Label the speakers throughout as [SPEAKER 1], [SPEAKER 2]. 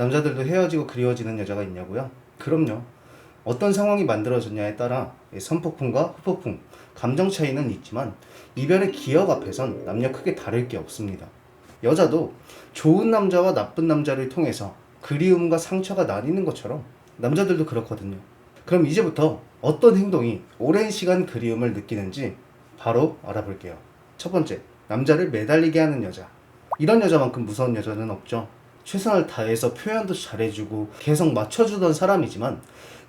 [SPEAKER 1] 남자들도 헤어지고 그리워지는 여자가 있냐고요? 그럼요. 어떤 상황이 만들어졌냐에 따라 선폭풍과 후폭풍, 감정 차이는 있지만 이별의 기억 앞에선 남녀 크게 다를 게 없습니다. 여자도 좋은 남자와 나쁜 남자를 통해서 그리움과 상처가 나뉘는 것처럼 남자들도 그렇거든요. 그럼 이제부터 어떤 행동이 오랜 시간 그리움을 느끼는지 바로 알아볼게요. 첫 번째, 남자를 매달리게 하는 여자. 이런 여자만큼 무서운 여자는 없죠. 최선을 다해서 표현도 잘해주고 계속 맞춰주던 사람이지만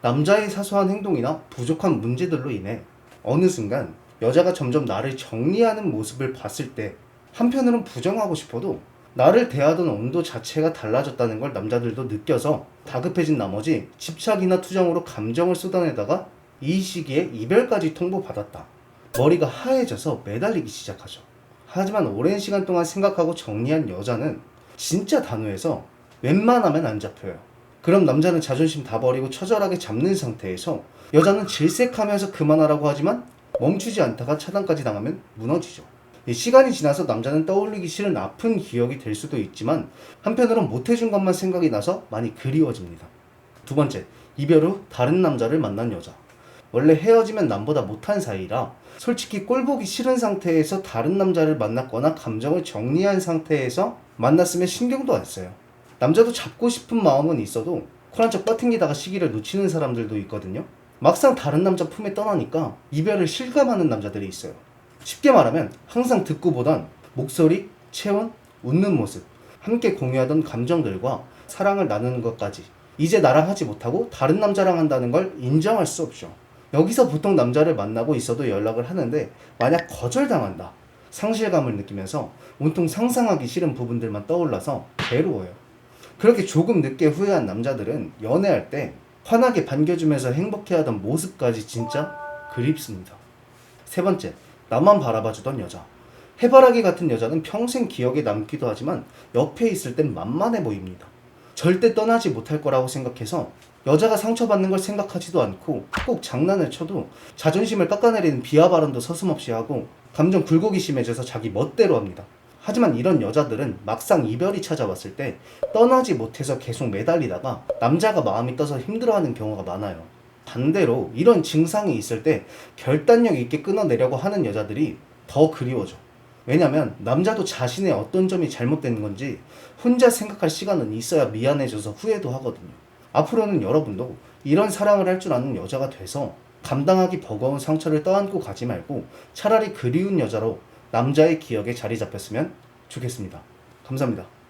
[SPEAKER 1] 남자의 사소한 행동이나 부족한 문제들로 인해 어느 순간 여자가 점점 나를 정리하는 모습을 봤을 때 한편으론 부정하고 싶어도 나를 대하던 온도 자체가 달라졌다는 걸 남자들도 느껴서 다급해진 나머지 집착이나 투정으로 감정을 쏟아내다가 이 시기에 이별까지 통보받았다. 머리가 하얘져서 매달리기 시작하죠. 하지만 오랜 시간 동안 생각하고 정리한 여자는 진짜 단호해서 웬만하면 안 잡혀요. 그럼 남자는 자존심 다 버리고 처절하게 잡는 상태에서 여자는 질색하면서 그만하라고 하지만 멈추지 않다가 차단까지 당하면 무너지죠. 이 시간이 지나서 남자는 떠올리기 싫은 아픈 기억이 될 수도 있지만 한편으론 못해준 것만 생각이 나서 많이 그리워집니다. 두 번째, 이별 후 다른 남자를 만난 여자. 원래 헤어지면 남보다 못한 사이라 솔직히 꼴 보기 싫은 상태에서 다른 남자를 만났거나 감정을 정리한 상태에서 만났으면 신경도 안 써요. 남자도 잡고 싶은 마음은 있어도 쿨한 척 뻗팅기다가 시기를 놓치는 사람들도 있거든요. 막상 다른 남자 품에 떠나니까 이별을 실감하는 남자들이 있어요. 쉽게 말하면 항상 듣고 보던 목소리, 체온, 웃는 모습, 함께 공유하던 감정들과 사랑을 나누는 것까지 이제 나랑 하지 못하고 다른 남자랑 한다는 걸 인정할 수 없죠. 여기서 보통 남자를 만나고 있어도 연락을 하는데 만약 거절당한다. 상실감을 느끼면서 온통 상상하기 싫은 부분들만 떠올라서 괴로워요. 그렇게 조금 늦게 후회한 남자들은 연애할 때 환하게 반겨주면서 행복해하던 모습까지 진짜 그립습니다. 세 번째, 나만 바라봐주던 여자. 해바라기 같은 여자는 평생 기억에 남기도 하지만 옆에 있을 땐 만만해 보입니다. 절대 떠나지 못할 거라고 생각해서 여자가 상처받는 걸 생각하지도 않고 꼭 장난을 쳐도 자존심을 깎아내리는 비하 발언도 서슴없이 하고 감정 굴곡이 심해져서 자기 멋대로 합니다. 하지만 이런 여자들은 막상 이별이 찾아왔을 때 떠나지 못해서 계속 매달리다가 남자가 마음이 떠서 힘들어하는 경우가 많아요. 반대로 이런 증상이 있을 때 결단력 있게 끊어내려고 하는 여자들이 더 그리워져. 왜냐면 남자도 자신의 어떤 점이 잘못된 건지 혼자 생각할 시간은 있어야 미안해져서 후회도 하거든요. 앞으로는 여러분도 이런 사랑을 할 줄 아는 여자가 돼서 감당하기 버거운 상처를 떠안고 가지 말고 차라리 그리운 여자로 남자의 기억에 자리 잡혔으면 좋겠습니다. 감사합니다.